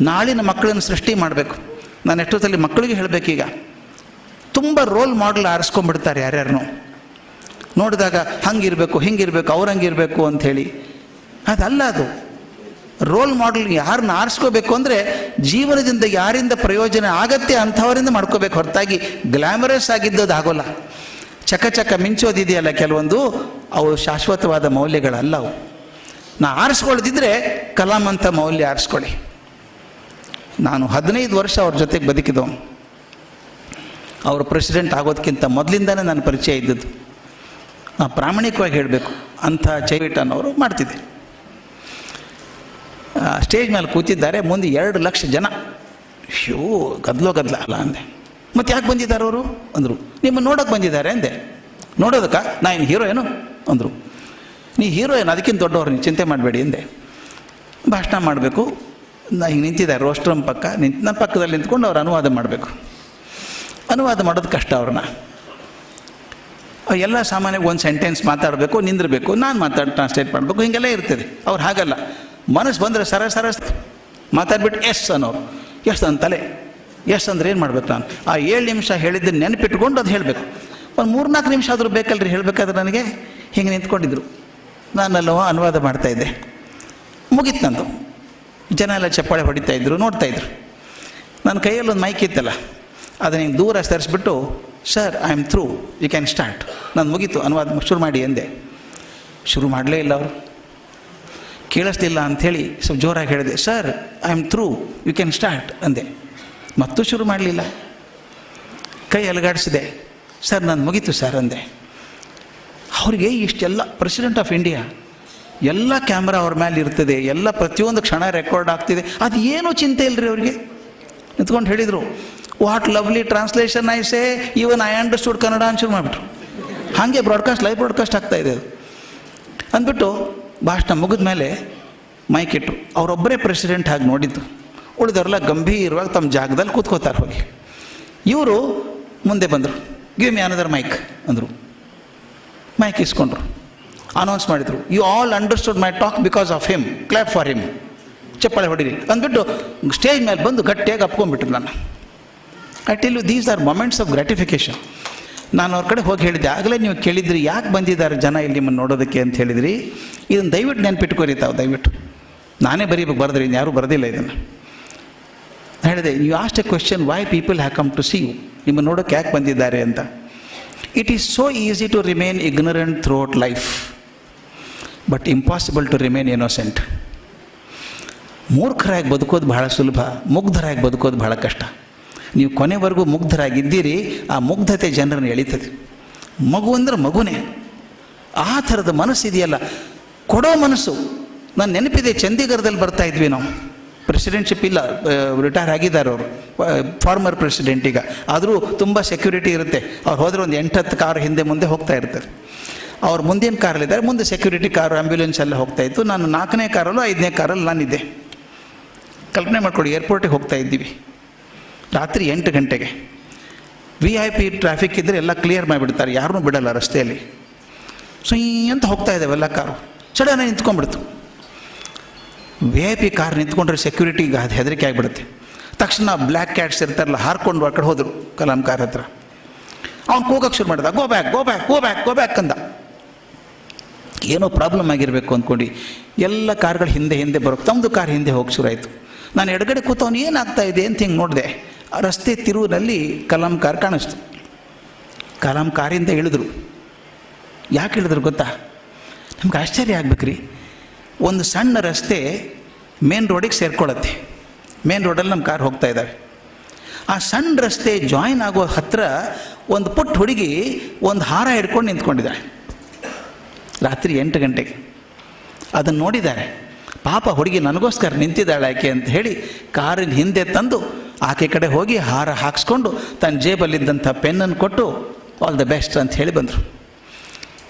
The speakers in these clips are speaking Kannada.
ನಾಳಿನ ಮಕ್ಕಳನ್ನು ಸೃಷ್ಟಿ ಮಾಡಬೇಕು. ನಾನು ಎಷ್ಟೊತ್ತಲ್ಲಿ ಮಕ್ಕಳಿಗೆ ಹೇಳಬೇಕೀಗ ತುಂಬ ರೋಲ್ ಮಾಡಲ್ ಆರಿಸ್ಕೊಂಡ್ಬಿಡ್ತಾರೆ ಯಾರ್ಯಾರನು. ನೋಡಿದಾಗ ಹಂಗಿರಬೇಕು, ಹಿಂಗಿರಬೇಕು ಅವ್ರಂಗಿರಬೇಕು ಅಂಥೇಳಿ. ಅದಲ್ಲ ಅದು. ರೋಲ್ ಮಾಡಲ್ ಯಾರನ್ನ ಆರಿಸ್ಕೋಬೇಕು ಅಂದರೆ ಜೀವನದಿಂದ ಯಾರಿಂದ ಪ್ರಯೋಜನ ಆಗತ್ತೆ ಅಂಥವರಿಂದ ಮಾಡ್ಕೋಬೇಕು. ಹೊರತಾಗಿ ಗ್ಲ್ಯಾಮರಸ್ ಆಗಿದ್ದದು ಆಗೋಲ್ಲ. ಚಕ ಚಕ ಮಿಂಚೋದಿದೆಯಲ್ಲ ಕೆಲವೊಂದು, ಅವು ಶಾಶ್ವತವಾದ ಮೌಲ್ಯಗಳಲ್ಲ ಅವು. ನಾ ಆರಿಸ್ಕೊಳ್ಳೋದಿದ್ರೆ ಕಲಾಂ ಅಂತ ಮೌಲ್ಯ ಆರಿಸ್ಕೊಳ್ಳಿ. ನಾನು ಹದಿನೈದು ವರ್ಷ ಅವ್ರ ಜೊತೆಗೆ ಬದುಕಿದವನು ಅವರು ಪ್ರೆಸಿಡೆಂಟ್ ಆಗೋದಕ್ಕಿಂತ ಮೊದಲಿಂದನೇ ನನ್ನ ಪರಿಚಯ ಇದ್ದದ್ದು. ನಾನು ಪ್ರಾಮಾಣಿಕವಾಗಿ ಹೇಳಬೇಕು. ಅಂಥ ಚೈವಿಟ್ ಅವರು ಮಾಡ್ತಿದ್ದೆ. ಆ, ಸ್ಟೇಜ್ ಮೇಲೆ ಕೂತಿದ್ದಾರೆ ಮುಂದೆ ಎರಡು ಲಕ್ಷ ಜನ. ಶೂ ಗದ್ಲೋ ಗದ್ಲ ಅಲ್ಲ ಅಂದೆ. ಮತ್ತೆ ಯಾಕೆ ಬಂದಿದ್ದಾರೆ ಅವರು? ಅಂದರು. ನಿಮ್ಮನ್ನು ನೋಡೋಕೆ ಬಂದಿದ್ದಾರೆ ಅಂದೆ. ನೋಡೋದಕ್ಕ? ನಾ ಏನು ಹೀರೋ ಏನು? ಅಂದರು. ನೀ ಹೀರೋ ಏನು? ಅದಕ್ಕಿಂತ ದೊಡ್ಡವ್ರು ನೀವು ಚಿಂತೆ ಮಾಡಬೇಡಿ ಅಂದೆ. ಭಾಷಣ ಮಾಡಬೇಕು. ನಾ ಹಿಂಗೆ ನಿಂತಿದ್ದಾರೆ ರೋಸ್ಟ್ರಮ್ ಪಕ್ಕ. ನಿಂತ ನನ್ನ ಪಕ್ಕದಲ್ಲಿ ನಿಂತ್ಕೊಂಡು ಅವ್ರು ಅನುವಾದ ಮಾಡಬೇಕು. ಅನುವಾದ ಮಾಡೋದು ಕಷ್ಟ ಅವ್ರನ್ನ. ಎಲ್ಲ ಸಾಮಾನ್ಯವಾಗಿ ಒಂದು ಸೆಂಟೆನ್ಸ್ ಮಾತಾಡಬೇಕು, ನಿಂದಿರಬೇಕು, ನಾನು ಮಾತಾಡಿ ಟ್ರಾನ್ಸ್ಲೇಟ್ ಮಾಡಬೇಕು, ಹೀಗೆಲ್ಲ ಇರ್ತದೆ. ಅವ್ರು ಹಾಗಲ್ಲ. ಮನಸ್ಸು ಬಂದರೆ ಸರ ಸರ ಮಾತಾಡ್ಬಿಟ್ಟು ಎಸ್ ಅನ್ನೋರು. ಎಸ್ ಅಂತಲೇ ಎಸ್ ಅಂದ್ರೆ ಏನು ಮಾಡ್ಬೇಕು ನಾನು? ಆ ಏಳು ನಿಮಿಷ ಹೇಳಿದ್ದನ್ನು ನೆನಪಿಟ್ಕೊಂಡು ಅದು ಹೇಳಬೇಕು. ಒಂದು ಮೂರ್ನಾಲ್ಕು ನಿಮಿಷ ಆದರೂ ಬೇಕಲ್ರಿ, ಹೇಳಬೇಕಾದ್ರೆ ನನಗೆ? ಹಿಂಗೆ ನಿಂತ್ಕೊಂಡಿದ್ರು. ನಾನಲ್ಲವ ಅನುವಾದ ಮಾಡ್ತಾಯಿದ್ದೆ ಮುಗೀತು ನಂದು. ಜನ ಎಲ್ಲ ಚಪ್ಪಾಳೆ ಹೊಡಿತಾ ಇದ್ರು, ನೋಡ್ತಾ ಇದ್ರು. ನನ್ನ ಕೈಯಲ್ಲಿ ಒಂದು ಮೈಕ್ ಇತ್ತಲ್ಲ, ಅದನ್ನ ಹಿಂಗೆ ದೂರ ಸರಿಸ್ಬಿಟ್ಟು sir I am through you can start ನಾನು ಮುಗೀತು, ಅನುವಾದ ಶುರು ಮಾಡಿ ಎಂದೆ. ಶುರು ಮಾಡಲೇ ಇಲ್ಲ ಅವರು. ಕೇಳಿಸ್ತಿಲ್ಲ ಅಂಥೇಳಿ ಸ್ವಲ್ಪ ಜೋರಾಗಿ ಹೇಳಿದೆ sir I am through you can start ಅಂದೆ. ಮತ್ತೂ ಶುರು ಮಾಡಲಿಲ್ಲ. ಕೈ ಅಲುಗಾಡಿಸಿದೆ. ಸರ್ ನಾನು ಮುಗೀತು ಸರ್ ಅಂದೆ. ಅವ್ರಿಗೆ ಇಷ್ಟೆಲ್ಲ ಪ್ರೆಸಿಡೆಂಟ್ ಆಫ್ ಇಂಡಿಯಾ ಎಲ್ಲ ಕ್ಯಾಮ್ರಾ ಅವ್ರ ಮೇಲೆ ಇರ್ತದೆ, ಎಲ್ಲ ಪ್ರತಿಯೊಂದು ಕ್ಷಣ ರೆಕಾರ್ಡ್ ಆಗ್ತಿದೆ. ಅದು ಏನೂ ಚಿಂತೆ ಇಲ್ಲರಿ ಅವ್ರಿಗೆ. ನಿಂತ್ಕೊಂಡು ಹೇಳಿದರು what lovely translation I say even I understood Kannada ಶುರು ಮಾಡಿಬಿಟ್ರು. ಹಾಗೆ ಬ್ರಾಡ್ಕಾಸ್ಟ್ ಲೈವ್ ಬ್ರಾಡ್ಕಾಸ್ಟ್ ಆಗ್ತಾ ಇದೆ ಅದು. ಅಂದ್ಬಿಟ್ಟು ಭಾಷಣ ಮುಗಿದ ಮೇಲೆ ಮೈಕ್ ಇಟ್ಟರು ಅವರೊಬ್ಬರೇ ಪ್ರೆಸಿಡೆಂಟ್ ಆಗಿ ನೋಡಿದ್ದು. ಉಳಿದವರೆಲ್ಲ ಗಂಭೀರವಾಗಿ ತಮ್ಮ ಜಾಗದಲ್ಲಿ ಕೂತ್ಕೋತಾರೆ ಹೋಗಿ. ಇವರು ಮುಂದೆ ಬಂದರು. ಗಿವ್ ಮಿ ಅನದರ್ ಮೈಕ್ ಅಂದರು. ಮೈಕ್ ಇಸ್ಕೊಂಡ್ರು. ಅನೌನ್ಸ್ ಮಾಡಿದರು. You all understood my talk because of him clap for him ಚಪ್ಪಾಳೆ ಹೊಡಿರಿ. ಅಂದ್ಬಿಟ್ಟು ಸ್ಟೇಜ್ ಮೇಲೆ ಬಂದು ಗಟ್ಟಿಯಾಗಿ ಅಪ್ಕೊಂಡ್ಬಿಟ್ರು ನಾನು I you these are moments of gratification ನಾನು ಅವ್ರ ಕಡೆ ಹೋಗಿ ಹೇಳಿದ್ದೆ, ಆಗಲೇ ನೀವು ಕೇಳಿದ್ರಿ, ಯಾಕೆ ಬಂದಿದ್ದಾರೆ ಜನ ಇಲ್ಲಿ ನಿಮ್ಮನ್ನು ನೋಡೋದಕ್ಕೆ? ಅಂತ ಹೇಳಿದ್ರಿ. ಇದನ್ನು ದಯವಿಟ್ಟು ನೆನ್ಪಿಟ್ಕೋರಿ ತಾವು, ದಯವಿಟ್ಟು. ನಾನೇ ಬರೀಬೇಕು, ಬರೆದ್ರಿ ಯಾರೂ ಬರೋದಿಲ್ಲ ಇದನ್ನು. ಹೇಳಿದೆ you asked a question why people have come to see you ನಿಮ್ಮನ್ನು ನೋಡೋಕ್ಕೆ ಯಾಕೆ ಬಂದಿದ್ದಾರೆ? ಅಂತ. It is so easy to remain ignorant throughout life but impossible to remain innocent ಮೂರ್ಖರಾಗಿ ಬದುಕೋದು ಬಹಳ ಸುಲಭ, ಮುಗ್ಧರಾಗಿ ಬದುಕೋದು ಬಹಳ ಕಷ್ಟ. ನೀವು ಕೊನೆವರೆಗೂ ಮುಗ್ಧರಾಗಿದ್ದೀರಿ, ಆ ಮುಗ್ಧತೆ ಜನರನ್ನು ಎಳಿತದೆ. ಮಗು ಅಂದ್ರೆ ಮಗುನೇ. ಆ ಥರದ ಮನಸ್ಸಿದೆಯಲ್ಲ ಕೊಡೋ ಮನಸ್ಸು. ನಾನು ನೆನಪಿದೆ, ಚಂಡೀಗಢದಲ್ಲಿ ಬರ್ತಾ ಇದ್ವಿ ನಾವು. ಪ್ರೆಸಿಡೆಂಟ್ಶಿಪ್ ಇಲ್ಲ ರಿಟೈರ್ ಆಗಿದ್ದಾರೆ ಅವರು. ಫಾರ್ಮರ್ ಪ್ರೆಸಿಡೆಂಟ್ ಈಗ. ಆದರೂ ತುಂಬ ಸೆಕ್ಯೂರಿಟಿ ಇರುತ್ತೆ. ಅವ್ರು ಹೋದರೆ ಒಂದು ಎಂಟತ್ತು ಕಾರ್ ಹಿಂದೆ ಮುಂದೆ ಹೋಗ್ತಾ ಇರ್ತಾರೆ. ಅವ್ರು ಮುಂದಿನ ಕಾರಲ್ಲಿದ್ದಾರೆ. ಮುಂದೆ ಸೆಕ್ಯೂರಿಟಿ ಕಾರು ಆ್ಯಂಬ್ಯುಲೆನ್ಸ್ ಎಲ್ಲ ಹೋಗ್ತಾ ಇತ್ತು. ನಾನು ನಾಲ್ಕನೇ ಕಾರಲ್ಲೂ ಐದನೇ ಕಾರಲ್ಲಿ ನಾನಿದ್ದೆ. ಕಲ್ಪನೆ ಮಾಡ್ಕೊಡಿ ಏರ್ಪೋರ್ಟಿಗೆ ಹೋಗ್ತಾ ಇದ್ದೀವಿ. ರಾತ್ರಿ ಎಂಟು ಗಂಟೆಗೆ. ವಿ ಐ ಪಿ ಟ್ರಾಫಿಕ್ ಇದ್ದರೆ ಎಲ್ಲ ಕ್ಲಿಯರ್ ಮಾಡಿಬಿಡ್ತಾರೆ. ಯಾರನ್ನೂ ಬಿಡಲ್ಲ ರಸ್ತೆಯಲ್ಲಿ. ಸೊ ಅಂತ ಹೋಗ್ತಾ ಇದ್ದಾವೆ ಎಲ್ಲ ಕಾರು. ಸಡನ್ ನಿಂತ್ಕೊಂಡ್ಬಿಡ್ತು. ವಿ ಐ ಪಿ ಕಾರ್ ನಿಂತ್ಕೊಂಡ್ರೆ ಸೆಕ್ಯೂರಿಟಿಗೆ ಅದು ಹೆದರಿಕೆ ಆಗಿಬಿಡುತ್ತೆ. ತಕ್ಷಣ ಬ್ಲ್ಯಾಕ್ ಕ್ಯಾಟ್ಸ್ ಇರ್ತಾರಲ್ಲ, ಹಾರ್ಕೊಂಡು ಆ ಕಡೆ ಹೋದರು ಕಲಾಂ ಕಾರ್ ಹತ್ರ. ಅವ್ನು ಕೂಗಕ್ಕೆ ಶುರು ಮಾಡಿದ go back go back go back go back ಅಂದ. ಏನೋ ಪ್ರಾಬ್ಲಮ್ ಆಗಿರಬೇಕು ಅಂದ್ಕೊಂಡು ಎಲ್ಲ ಕಾರ್ಗಳು ಹಿಂದೆ ಹಿಂದೆ ಬರೋಕ್ಕೆ ತಮ್ಮದು ಕಾರ್ ಹಿಂದೆ ಹೋಗಿ ಶುರು ಆಯಿತು ನಾನು ಎಡಗಡೆ ಕೂತವನು ಏನಾಗ್ತಾ ಇದೆ ಅಂತ ಹಿಂಗೆ ನೋಡಿದೆ. ರಸ್ತೆ ತಿರುವಿನಲ್ಲಿ ಕಲಾಂ ಕಾರ್ ಕಾಣಿಸ್ತು. ಕಲಾಂ ಕಾರಿಂದ ಇಳಿದ್ರು. ಯಾಕೆ ಇಳಿದ್ರು ಗೊತ್ತಾ? ನಮ್ಗೆ ಆಶ್ಚರ್ಯ ಆಗ್ಬೇಕ್ರಿ. ಒಂದು ಸಣ್ಣ ರಸ್ತೆ ಮೇನ್ ರೋಡಿಗೆ ಸೇರ್ಕೊಳ್ಳುತ್ತೆ. ಮೇನ್ ರೋಡಲ್ಲಿ ನಮ್ಮ ಕಾರ್ ಹೋಗ್ತಾ ಇದ್ದಾವೆ ಆ ಸಣ್ಣ ರಸ್ತೆ ಜಾಯಿನ್ ಆಗೋ ಹತ್ರ ಒಂದು ಪುಟ್ಟ ಹುಡುಗಿ ಒಂದು ಹಾರ ಹಿಡ್ಕೊಂಡು ನಿಂತ್ಕೊಂಡಿದ್ದಾಳೆ ರಾತ್ರಿ ಎಂಟು ಗಂಟೆಗೆ. ಅದನ್ನು ನೋಡಿದ್ದಾರೆ ಪಾಪ ಹುಡುಗಿ ನನಗೋಸ್ಕರ ನಿಂತಿದ್ದಾಳೆ ಆಕೆ ಅಂತ ಹೇಳಿ ಕಾರಿನ ಹಿಂದೆ ತಂದು ಆಕೆ ಕಡೆ ಹೋಗಿ ಹಾರ ಹಾಕಿಸ್ಕೊಂಡು ತನ್ನ ಜೇಬಲ್ಲಿದ್ದಂಥ ಪೆನ್ನನ್ನು ಕೊಟ್ಟು ಆಲ್ ದ ಬೆಸ್ಟ್ ಅಂತ ಹೇಳಿ ಬಂದರು.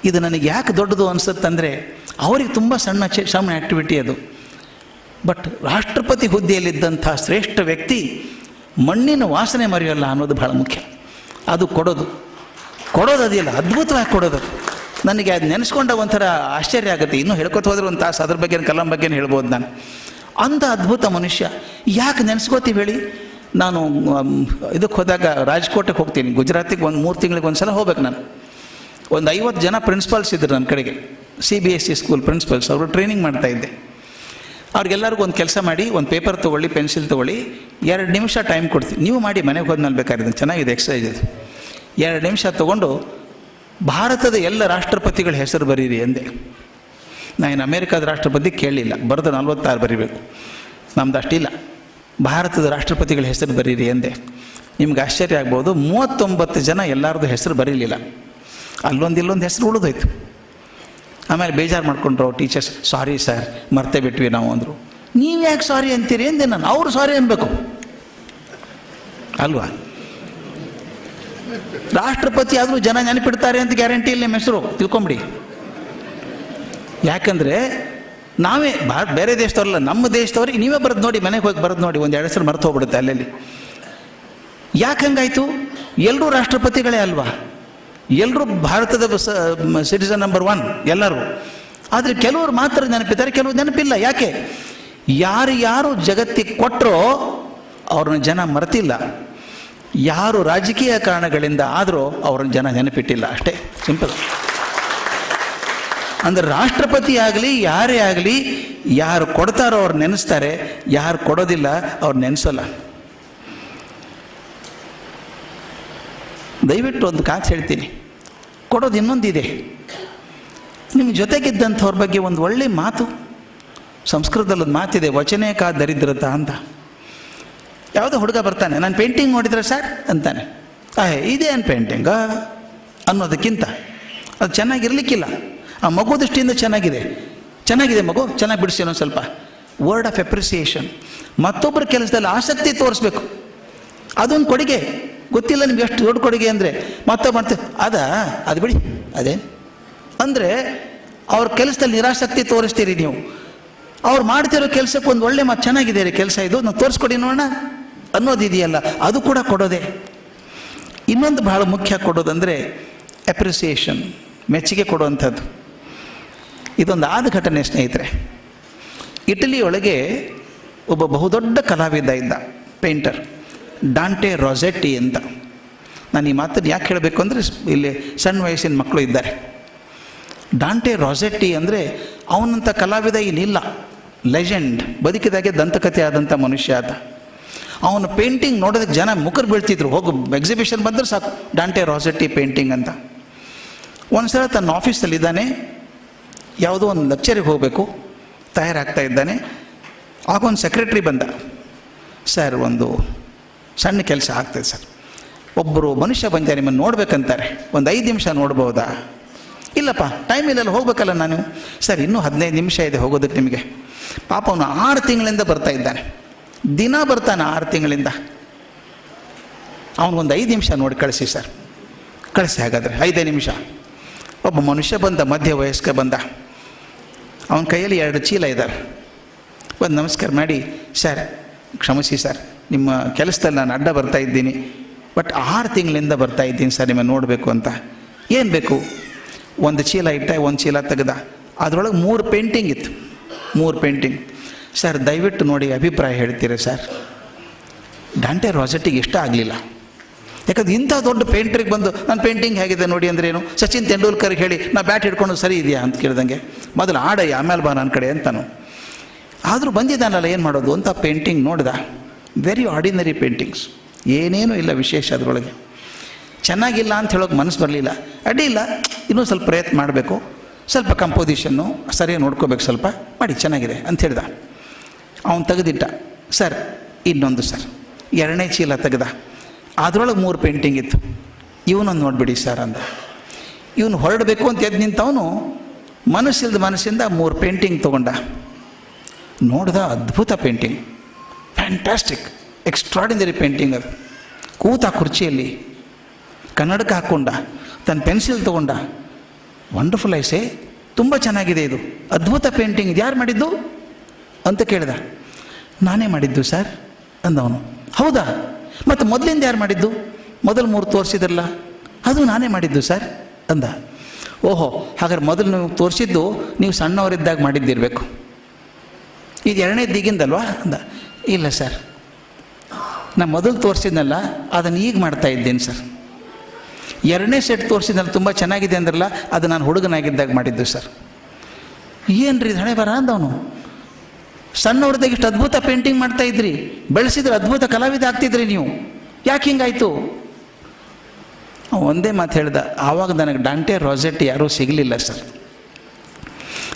ಇದು ನನಗೆ ಯಾಕೆ ದೊಡ್ಡದು ಅನಿಸುತ್ತಂದರೆ ಅವ್ರಿಗೆ ತುಂಬ ಸಣ್ಣ ಚ, ಸಣ್ಣ ಆ್ಯಕ್ಟಿವಿಟಿ ಅದು. ಬಟ್ ರಾಷ್ಟ್ರಪತಿ ಹುದ್ದೆಯಲ್ಲಿದ್ದಂಥ ಶ್ರೇಷ್ಠ ವ್ಯಕ್ತಿ ಮಣ್ಣಿನ ವಾಸನೆ ಮರೆಯೋಲ್ಲ ಅನ್ನೋದು ಬಹಳ ಮುಖ್ಯ. ಅದು ಕೊಡೋದು. ಕೊಡೋದು ಅದಿಲ್ಲ, ಅದ್ಭುತವಾಗಿ ಕೊಡೋದು ನನಗೆ ಅದು ನೆನೆಸ್ಕೊಂಡ ಒಂಥರ ಆಶ್ಚರ್ಯ ಆಗುತ್ತೆ. ಇನ್ನೂ ಹೇಳ್ಕೊತ ಹೋದ್ರೆ ಒಂದು ತಾಸು ಅದ್ರ ಬಗ್ಗೆ ಕಲಂ ಬಗ್ಗೆ ಹೇಳ್ಬೋದು ನಾನು? ಅಂಥ ಅದ್ಭುತ ಮನುಷ್ಯ. ಯಾಕೆ ನೆನೆಸ್ಕೋತೀವಿ ಹೇಳಿ? ನಾನು ಇದಕ್ಕೆ ಹೋದಾಗ ರಾಜ್ಕೋಟೆಗೆ ಹೋಗ್ತೀನಿ. ಗುಜರಾತಿಗೆ ಒಂದು ಮೂರು ತಿಂಗಳಿಗೆ ಒಂದು ಸಲ ಹೋಗ್ಬೇಕು ನಾನು. ಒಂದು ಐವತ್ತು ಜನ ಪ್ರಿನ್ಸಿಪಾಲ್ಸ್ ಇದ್ದರು ನನ್ನ ಕಡೆಗೆ. C B S C school principals ಅವರು ಟ್ರೈನಿಂಗ್ ಮಾಡ್ತಾ ಇದ್ದೆ. ಅವ್ರಿಗೆಲ್ಲರಿಗೂ ಒಂದು ಕೆಲಸ ಮಾಡಿ, ಒಂದು ಪೇಪರ್ ತೊಗೊಳ್ಳಿ ಪೆನ್ಸಿಲ್ ತೊಗೊಳ್ಳಿ. ಎರಡು ನಿಮಿಷ ಟೈಮ್ ಕೊಡ್ತೀನಿ. ನೀವು ಮಾಡಿ ಮನೆಗೆ ಹೋದ್ಮೇಲೆ ಬೇಕಾಗಿದೆ ಚೆನ್ನಾಗಿದೆ ಎಕ್ಸಸೈಸ್ ಇದು. ಎರಡು ನಿಮಿಷ ತೊಗೊಂಡು ಭಾರತದ ಎಲ್ಲ ರಾಷ್ಟ್ರಪತಿಗಳ ಹೆಸರು ಬರೀರಿ ಅಂದೆ ನಾನು ಅಮೇರಿಕಾದ ರಾಷ್ಟ್ರಪತಿ ಕೇಳಲಿಲ್ಲ ಬರೆದು ನಲ್ವತ್ತಾರು ಬರೀಬೇಕು. ನಮ್ದು ಅಷ್ಟಿಲ್ಲ. ಭಾರತದ ರಾಷ್ಟ್ರಪತಿಗಳ ಹೆಸರು ಬರೀರಿ ಅಂದೆ ನಿಮ್ಗೆ ಆಶ್ಚರ್ಯ ಆಗ್ಬೋದು, ಮೂವತ್ತೊಂಬತ್ತು ಜನ ಎಲ್ಲರದ್ದು ಹೆಸರು ಬರೀಲಿಲ್ಲ. ಅಲ್ಲೊಂದು ಇಲ್ಲೊಂದು ಹೆಸರು ಉಳಿದೋಯ್ತು. ಆಮೇಲೆ ಬೇಜಾರು ಮಾಡ್ಕೊಂಡ್ರು ಟೀಚರ್ಸ್ ಸಾರಿ ಸರ್ ಮರ್ತೇ ಬಿಟ್ವಿ ನಾವು ಅಂದರು. ನೀವು ಯಾಕೆ ಸಾರಿ ಅಂತೀರಿ ಎಂದೆ ನಾನು. ಅವರು ಸಾರಿ ಅನ್ಬೇಕು. ಅಲ್ವಾ? ರಾಷ್ಟ್ರಪತಿ ಆದರೂ ಜನ ನೆನಪಿಡ್ತಾರೆ ಅಂತ ಗ್ಯಾರಂಟಿ ಇಲ್ಲ ನಿಮ್ಮ ಹೆಸರು. ತಿಳ್ಕೊಂಬಿಡಿ. ಯಾಕಂದರೆ ನಾವೇ ಬಾ ಬೇರೆ ದೇಶದವ್ರಲ್ಲ, ನಮ್ಮ ದೇಶದವ್ರಿಗೆ ನೀವೇ ಬರೆದು ನೋಡಿ, ಮನೆಗೆ ಹೋಗಿ ಬರೆದು ನೋಡಿ ಒಂದು ಎರಡು ಹೆಸರು ಮರೆತು ಹೋಗ್ಬಿಡುತ್ತೆ ಅಲ್ಲಲ್ಲಿ. ಯಾಕೆ ಹಂಗಾಯ್ತು? ಎಲ್ಲರೂ ರಾಷ್ಟ್ರಪತಿಗಳೇ ಅಲ್ವಾ? ಎಲ್ಲರೂ ಭಾರತದ ಸಿಟಿಸನ್ ನಂಬರ್ ಒನ್ ಎಲ್ಲರೂ. ಆದರೆ ಕೆಲವರು ಮಾತ್ರ ನೆನಪಿದ್ದಾರೆ, ಕೆಲವರು ನೆನಪಿಲ್ಲ. ಯಾಕೆ? ಯಾರು ಯಾರು ಜಗತ್ತಿಗೆ ಕೊಟ್ಟರೋ ಅವ್ರನ್ನ ಜನ ಮರೆತಿಲ್ಲ. ಯಾರು ರಾಜಕೀಯ ಕಾರಣಗಳಿಂದ ಆದರೂ ಅವ್ರನ್ನ ಜನ ನೆನಪಿಟ್ಟಿಲ್ಲ ಅಷ್ಟೇ. ಸಿಂಪಲ್ ಅಂದರೆ ರಾಷ್ಟ್ರಪತಿ ಆಗಲಿ, ಯಾರೇ ಆಗಲಿ, ಯಾರು ಕೊಡ್ತಾರೋ ಅವ್ರು ನೆನೆಸ್ತಾರೆ, ಯಾರು ಕೊಡೋದಿಲ್ಲ ಅವ್ರು ನೆನೆಸೋಲ್ಲ. ದಯವಿಟ್ಟು ಒಂದು ಕಾಸು ಹೇಳ್ತೀನಿ. ಕೊಡೋದು ಇನ್ನೊಂದಿದೆ. ನಿಮ್ಮ ಜೊತೆಗಿದ್ದಂಥವ್ರ ಬಗ್ಗೆ ಒಂದು ಒಳ್ಳೆ ಮಾತು ಸಂಸ್ಕೃತದಲ್ಲಿ ಒಂದು ಮಾತಿದೆ, ವಚನೇ ಕಾ ದರಿದ್ರತ ಅಂತ. ಯಾವುದೋ ಹುಡುಗ ಬರ್ತಾನೆ, ನಾನು ಪೇಂಟಿಂಗ್ ನೋಡಿದ್ರೆ ಸರ್ ಅಂತಾನೆ. ಆಯ್ ಇದೇನು ಪೇಂಟಿಂಗ ಅನ್ನೋದಕ್ಕಿಂತ, ಅದು ಚೆನ್ನಾಗಿರ್ಲಿಕ್ಕಿಲ್ಲ. ಆ ಮಗು ದೃಷ್ಟಿಯಿಂದ ಚೆನ್ನಾಗಿದೆ. ಚೆನ್ನಾಗಿದೆ ಮಗು, ಚೆನ್ನಾಗಿ ಬಿಡಿಸಿ ಒಂದು ಸ್ವಲ್ಪ. ವರ್ಡ್ ಆಫ್ ಎಪ್ರಿಸಿಯೇಷನ್ ಮತ್ತೊಬ್ಬರ ಕೆಲಸದಲ್ಲಿ ಆಸಕ್ತಿ ತೋರಿಸ್ಬೇಕು. ಅದೊಂದು ಕೊಡುಗೆ. ಗೊತ್ತಿಲ್ಲ ನಿಮ್ಗೆ ಎಷ್ಟು ದೊಡ್ಡ ಕೊಡುಗೆ ಅಂದರೆ. ಮತ್ತೊಬ್ಬ ಮತ್ತೆ, ಅದಾ, ಅದು ಬಿಡಿ, ಅದೇ. ಅಂದರೆ, ಅವ್ರ ಕೆಲಸದಲ್ಲಿ ನಿರಾಸಕ್ತಿ ತೋರಿಸ್ತೀರಿ ನೀವು. ಅವ್ರು ಮಾಡ್ತಿರೋ ಕೆಲಸಕ್ಕೆ ಒಂದು ಒಳ್ಳೆ ಮಾತು ಚೆನ್ನಾಗಿದೆ ರೀ, ಕೆಲಸ ಇದು ನಾವು ತೋರಿಸ್ಕೊಡಿ ನೋಡೋಣ. ಅನ್ನೋದಿದೆಯಲ್ಲ, ಅದು ಕೂಡ ಕೊಡೋದೆ. ಇನ್ನೊಂದು ಬಹಳ ಮುಖ್ಯ ಕೊಡೋದಂದರೆ ಅಪ್ರಿಸಿಯೇಷನ್ ಮೆಚ್ಚುಗೆ ಕೊಡುವಂಥದ್ದು. ಇದೊಂದು ಆದ ಘಟನೆ ಸ್ನೇಹಿತರೆ. ಇಟಲಿ ಒಳಗೆ ಒಬ್ಬ ಬಹುದೊಡ್ಡ ಕಲಾವಿದ ಇದ್ದ ಪೇಂಟರ್ ಡಾಂಟೆ ರೊಜೆಟ್ಟಿ ಅಂತ. ನಾನು ಈ ಮಾತನ್ನು ಯಾಕೆ ಹೇಳಬೇಕು ಅಂದರೆ, ಇಲ್ಲಿ ಸಣ್ಣ ವಯಸ್ಸಿನ ಮಕ್ಕಳು ಇದ್ದಾರೆ. ಡಾಂಟೆ ರೊಜೆಟ್ಟಿ ಅಂದರೆ ಅವನಂಥ ಕಲಾವಿದ ಏನಿಲ್ಲ ಲೆಜೆಂಡ್ ಬದುಕಿದಾಗೆ ದಂತಕಥೆ ಆದಂಥ ಮನುಷ್ಯ ಆತ ಅವನು ಪೇಂಟಿಂಗ್ ನೋಡೋದಕ್ಕೆ ಜನ ಮುಖರು ಬೀಳ್ತಿದ್ರು. ಹೋಗು ಎಕ್ಸಿಬಿಷನ್ ಬಂದರೆ ಸಾಕು. ಡಾಂಟೆ ರಾಸೆಟ್ಟಿ ಪೇಂಟಿಂಗ್ ಅಂತ. ಒಂದು ಸಲ ತನ್ನ ಆಫೀಸಲ್ಲಿದ್ದಾನೆ ಯಾವುದೋ ಒಂದು ಲೆಕ್ಚರಿಗೆ ಹೋಗಬೇಕು. ತಯಾರಾಗ್ತಾ ಇದ್ದಾನೆ. ಆಗ ಒಂದು ಸೆಕ್ರೆಟ್ರಿ ಬಂದ. ಸರ್ ಒಂದು ಸಣ್ಣ ಕೆಲಸ ಆಗ್ತದೆ ಸರ್. ಒಬ್ಬರು ಮನುಷ್ಯ ಬಂದ ನಿಮ್ಮನ್ನು ನೋಡ್ಬೇಕಂತಾರೆ. ಒಂದು ಐದು ನಿಮಿಷ ನೋಡ್ಬೋದಾ? ಇಲ್ಲಪ್ಪ ಟೈಮ್ ಇಲ್ಲಲ್ಲ ಹೋಗ್ಬೇಕಲ್ಲ ನಾನು. ಸರ್, ಇನ್ನೂ ಹದಿನೈದು ನಿಮಿಷ ಇದೆ ಹೋಗೋದಕ್ಕೆ ನಿಮಗೆ. ಪಾಪ ಅವನು ಆರು ತಿಂಗಳಿಂದ ಬರ್ತಾ ಇದ್ದಾನೆ. ದಿನ ಬರ್ತಾನೆ ಆರು ತಿಂಗಳಿಂದ. ಅವನಿಗೊಂದು ಐದು ನಿಮಿಷ ನೋಡಿ ಕಳಿಸಿ ಸರ್. ಕಳಿಸಿ ಹಾಗಾದರೆ ಐದೇ ನಿಮಿಷ. ಒಬ್ಬ ಮನುಷ್ಯ ಬಂದ, ಮಧ್ಯ ವಯಸ್ಕ ಬಂದ. ಅವನ ಕೈಯಲ್ಲಿ ಎರಡು ಚೀಲ ಇದ್ದಾರೆ ಒಂದು ನಮಸ್ಕಾರ ಮಾಡಿ, ಸರ್, ಕ್ಷಮಿಸಿ ಸರ್. ನಿಮ್ಮ ಕೆಲಸದಲ್ಲಿ ನಾನು ಅಡ್ಡ ಬರ್ತಾ ಇದ್ದೀನಿ. ಬಟ್ ಆರು ತಿಂಗಳಿಂದ ಬರ್ತಾ ಇದ್ದೀನಿ ಸರ್, ನಿಮ್ಮನ್ನು ನೋಡಬೇಕು ಅಂತ. ಏನು ಬೇಕು? ಒಂದು ಚೀಲ ಇಟ್ಟ, ಒಂದು ಚೀಲ ತೆಗೆದ. ಅದರೊಳಗೆ ಮೂರು ಪೇಂಟಿಂಗ್ ಇತ್ತು. ಮೂರು ಪೇಂಟಿಂಗ್. ಸರ್ ದಯವಿಟ್ಟು ನೋಡಿ ಅಭಿಪ್ರಾಯ ಹೇಳ್ತೀರಾ ಸರ್ ಡಾಂಟೆ ರಾಜೆಟ್ಟಿಗೆ ಇಷ್ಟ ಆಗಲಿಲ್ಲ. ಯಾಕಂದ್ರೆ ಇಂಥ ದೊಡ್ಡ ಪೇಂಟ್ರಿಗೆ ಬಂದು ನನ್ನ ಪೇಂಟಿಂಗ್ ಹೇಗಿದೆ ನೋಡಿ ಅಂದ್ರೆ ಏನು? ಸಚಿನ್ ತೆಂಡೂಲ್ಕರ್ಗೆ ಹೇಳಿ, ನಾ ಬ್ಯಾಟ್ ಹಿಡ್ಕೊಂಡು ಸರಿ ಇದೆಯಾ? ಅಂತ ಕೇಳ್ದಂಗೆ. ಮೊದಲು ಆಡಯ್ಯ ಆಮೇಲೆ ಬಾ ನನ್ನ ಕಡೆ ಅಂತಾನು. ಆದರೂ ಬಂದಿದ್ದಾನಲ್ಲ, ಏನು ಮಾಡೋದು? ಅಂತ ಪೇಂಟಿಂಗ್ ನೋಡ್ದ. ವೆರಿ ಆರ್ಡಿನರಿ ಪೇಂಟಿಂಗ್ಸ್ ಏನೇನೂ ಇಲ್ಲ ವಿಶೇಷ ಅದರೊಳಗೆ. ಚೆನ್ನಾಗಿಲ್ಲ ಅಂತ ಹೇಳೋಕೆ ಮನಸ್ಸು ಬರಲಿಲ್ಲ. ಅಡ್ಡಿ ಇಲ್ಲ. ಇನ್ನೂ ಸ್ವಲ್ಪ ಪ್ರಯತ್ನ ಮಾಡಬೇಕು. ಸ್ವಲ್ಪ ಕಂಪೋಸಿಷನ್ನು ಸರಿಯಾಗಿ ನೋಡ್ಕೋಬೇಕು ಸ್ವಲ್ಪ. ಮಾಡಿ, ಚೆನ್ನಾಗಿದೆ ಅಂತ ಹೇಳ್ದ. ಅವನು ತೆಗೆದಿಟ್ಟ, ಸರ್, ಇನ್ನೊಂದು ಸರ್, ಎರಡನೇ ಚೀಲ ತೆಗೆದ, ಅದರೊಳಗೆ ಮೂರು ಪೇಂಟಿಂಗ್ ಇತ್ತು, ಇವನೊಂದು ನೋಡಿಬಿಡಿ ಸರ್ ಅಂದ. ಇವನು ಹೊರಡಬೇಕು ಅಂತ ಎದ್ದು ನಿಂತವನು, ಮನಸ್ಸಿಲ್ದ ಮನಸ್ಸಿಂದ ಮೂರು ಪೇಂಟಿಂಗ್ ತೊಗೊಂಡ. ನೋಡಿದ ಅದ್ಭುತ ಪೇಂಟಿಂಗ್ ಫ್ಯಾಂಟಾಸ್ಟಿಕ್ ಎಕ್ಸ್ಟ್ರಾಡಿನರಿ ಪೇಂಟಿಂಗ್ ಅದು. ಕೂತ ಕುರ್ಚಿಯಲ್ಲಿ ಕನ್ನಡಕ್ಕೆ ಹಾಕ್ಕೊಂಡ ತನ್ನ ಪೆನ್ಸಿಲ್ ತೊಗೊಂಡ. ವಂಡರ್ಫುಲ್ ಐಸೆ ತುಂಬ ಚೆನ್ನಾಗಿದೆ ಇದು, ಅದ್ಭುತ ಪೇಂಟಿಂಗ್ ಇದು ಯಾರು ಮಾಡಿದ್ದು? ಅಂತ ಕೇಳಿದ. ನಾನೇ ಮಾಡಿದ್ದು ಸರ್, ಅಂದವನು. ಹೌದಾ? ಮತ್ತು ಮೊದಲಿಂದ ಯಾರು ಮಾಡಿದ್ದು? ಮೊದಲು ಮೂರು ತೋರಿಸಿದ್ರಲ್ಲ, ಅದು ನಾನೇ ಮಾಡಿದ್ದು ಸರ್, ಅಂದ. ಓಹೋ, ಹಾಗಾದ್ರೆ ಮೊದಲು ನೀವು ತೋರಿಸಿದ್ದು ನೀವು ಸಣ್ಣವರಿದ್ದಾಗ ಮಾಡಿದ್ದಿರಬೇಕು. ಇದು ಎರಡನೇ ದಿಗಿಂದಲ್ವಾ, ಅಂದ. ಇಲ್ಲ ಸರ್ ನಾನು ಮೊದಲು ತೋರಿಸಿದ್ನಲ್ಲ, ಅದನ್ನು ಈಗ ಮಾಡ್ತಾ ಇದ್ದೇನೆ ಸರ್. ಎರಡನೇ ಸೆಟ್ ತೋರಿಸಿದ್ನಲ್ಲ, ತುಂಬ ಚೆನ್ನಾಗಿದೆ ಅಂದ್ರಲ್ಲ, ಅದು ನಾನು ಹುಡುಗನಾಗಿದ್ದಾಗ ಮಾಡಿದ್ದು ಸರ್. ಏನು ರೀ ಹಣೆ ಬರ ಅಂದವನು. ಸಣ್ಣವ್ರದಾಗ ಇಷ್ಟು ಅದ್ಭುತ ಪೇಂಟಿಂಗ್ ಮಾಡ್ತಾ ಇದ್ರಿ. ಬೆಳೆಸಿದ್ರೆ ಅದ್ಭುತ ಕಲಾವಿದ ಆಗ್ತಿದ್ರಿ ನೀವು. ಯಾಕೆ ಹಿಂಗಾಯ್ತು? ಒಂದೇ ಮಾತು ಹೇಳ್ದ, ಆವಾಗ ನನಗೆ ಡಾಂಟೆ ರಾಜೆಟ್ಟಿ ಯಾರೂ ಸಿಗಲಿಲ್ಲ ಸರ್.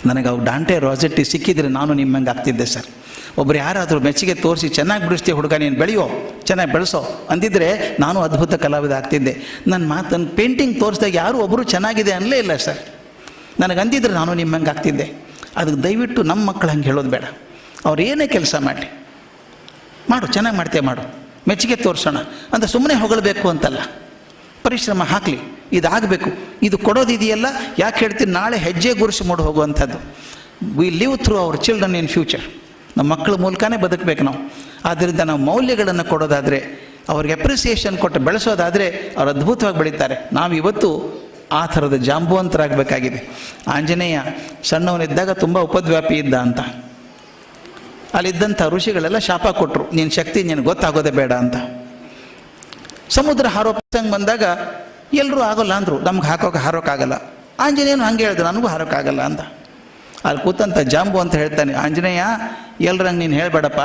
ನನಗೆ ಅವು ಡಾಂಟೆ ರಾಜೆಟ್ಟಿ ಸಿಕ್ಕಿದ್ರೆ ನಾನು ನಿಮ್ಮಂಗೆ ಆಗ್ತಿದ್ದೆ ಸರ್. ಒಬ್ರು ಯಾರಾದರೂ ಮೆಚ್ಚುಗೆ ತೋರಿಸಿ, ಚೆನ್ನಾಗಿ ಬಿಡಿಸ್ತೀಯ ಹುಡುಗ ನೀನು, ಬೆಳೆಯೋ, ಚೆನ್ನಾಗಿ ಬೆಳೆಸೋ ಅಂದಿದ್ರೆ ನಾನು ಅದ್ಭುತ ಕಲಾವಿದ ಆಗ್ತಿದ್ದೆ. ನನ್ನ ಮಾತು ಪೇಂಟಿಂಗ್ ತೋರಿಸಿದಾಗ ಯಾರೂ ಒಬ್ಬರು ಚೆನ್ನಾಗಿದೆ ಅನ್ನಲೇ ಇಲ್ಲ ಸರ್. ನನಗೆ ಅಂದಿದ್ರೆ ನಾನು ನಿಮ್ಮಂಗೆ ಆಗ್ತಿದ್ದೆ. ಅದಕ್ಕೆ ದಯವಿಟ್ಟು ನಮ್ಮ ಮಕ್ಕಳು ಹಂಗೆ ಹೇಳೋದು ಬೇಡ. ಅವ್ರು ಏನೇ ಕೆಲಸ ಮಾಡಲಿ. ಮಾಡು, ಚೆನ್ನಾಗಿ ಮಾಡ್ತೇವೆ ಮಾಡು. ಮೆಚ್ಚುಗೆ ತೋರಿಸೋಣ. ಅಂತ ಸುಮ್ಮನೆ ಹೊಗಳಬೇಕು ಅಂತಲ್ಲ. ಪರಿಶ್ರಮ ಹಾಕಲಿ. ಇದಾಗಬೇಕು. ಇದು ಕೊಡೋದಿದೆಯಲ್ಲ? ಯಾಕೆ ಹೇಳ್ತೀನಿ? ನಾಳೆ ಹೆಜ್ಜೆ ಗುರುಸಿ ಮೂಡಿ ಹೋಗುವಂಥದ್ದು. We live through our children in future ನಮ್ಮ ಮಕ್ಕಳ ಮೂಲಕನೇ ಬದುಕಬೇಕು ನಾವು. ಆದ್ದರಿಂದ ನಾವು ಮೌಲ್ಯಗಳನ್ನು ಕೊಡೋದಾದರೆ, ಅವ್ರಿಗೆ ಅಪ್ರಿಸಿಯೇಷನ್ ಕೊಟ್ಟು ಬೆಳೆಸೋದಾದರೆ ಅವ್ರು ಅದ್ಭುತವಾಗಿ ಬೆಳೀತಾರೆ. ನಾವು ಇವತ್ತು ಆ ಥರದ ಜಾಂಬುವಂತರಾಗಬೇಕಾಗಿದೆ. ಆಂಜನೇಯ ಸಣ್ಣವನಿದ್ದಾಗ ತುಂಬ ಉಪದ್ವ್ಯಾಪಿ ಇದ್ದ ಅಂತ. ಅಲ್ಲಿದ್ದಂಥ ಋಷಿಗಳೆಲ್ಲ ಶಾಪ ಕೊಟ್ಟರು ನಿನ್ನ ಶಕ್ತಿ ನಿನಗೆ ಗೊತ್ತಾಗೋದೇ ಬೇಡ ಅಂತ. ಸಮುದ್ರ ಹಾರೋ ಪ್ರಸಂಗ ಬಂದಾಗ ಎಲ್ಲರೂ ಆಗೋಲ್ಲ ಅಂದರು. ನಮ್ಗೆ ಹಾಕೋಕೆ ಹಾರೋಕ್ಕಾಗಲ್ಲ ಆಂಜನೇಯನು ಹಂಗೆ ಹೇಳಿದ್ರು ನನಗೂ ಹಾರೋಕ್ಕಾಗಲ್ಲ ಅಂತ. ಅಲ್ಲಿ ಕೂತಂತ ಜಾಂಬು ಅಂತ ಹೇಳ್ತಾನೆ, ಆಂಜನೇಯ ಎಲ್ರಂಗೆ ನೀನು ಹೇಳಬೇಡಪ್ಪ.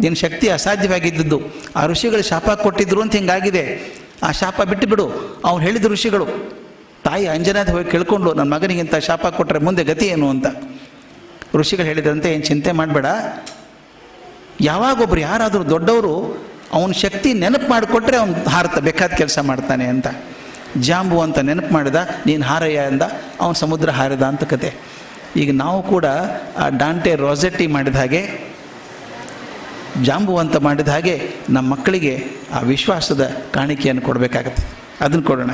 ನಿನ್ನ ಶಕ್ತಿ ಅಸಾಧ್ಯವಾಗಿದ್ದದ್ದು. ಆ ಋಷಿಗಳು ಶಾಪ ಕೊಟ್ಟಿದ್ರು ಅಂತ ಹಿಂಗಾಗಿದೆ. ಆ ಶಾಪ ಬಿಟ್ಟು ಬಿಡು. ಅವ್ನು ಹೇಳಿದ ಋಷಿಗಳು, ತಾಯಿ ಅಂಜನಾದ ಹೋಗಿ ಕೇಳ್ಕೊಂಡು ನನ್ನ ಮಗನಿಗಿಂತ ಶಾಪ ಕೊಟ್ಟರೆ ಮುಂದೆ ಗತಿ ಏನು? ಅಂತ. ಋಷಿಗಳು ಹೇಳಿದ್ರಂತೆ, ಏನು ಚಿಂತೆ ಮಾಡಬೇಡ. ಯಾವಾಗೊಬ್ರು ಯಾರಾದರೂ ದೊಡ್ಡವರು, ಅವನ ಶಕ್ತಿ ನೆನಪು ಮಾಡಿಕೊಟ್ರೆ ಅವ್ನು ಹಾರತ, ಬೇಕಾದ ಕೆಲಸ ಮಾಡ್ತಾನೆ ಅಂತ. ಜಾಂಬು ಅಂತ ನೆನಪು ಮಾಡಿದ, ನೀನು ಹಾರಯ್ಯ ಅಂದ, ಅವನು ಸಮುದ್ರ ಹಾರಿದ ಅಂತ ಕತೆ. ಈಗ ನಾವು ಕೂಡ ಆ ಡಾಂಟೆ ರೋಸೆಟ್ಟಿ ಮಾಡಿದ ಹಾಗೆ, ಜಾಂಬು ಅಂತ ಮಾಡಿದ ಹಾಗೆ ನಮ್ಮ ಮಕ್ಕಳಿಗೆ ಆ ವಿಶ್ವಾಸದ ಕಾಣಿಕೆಯನ್ನು ಕೊಡಬೇಕಾಗತ್ತೆ. ಅದನ್ನು ಕೊಡೋಣ.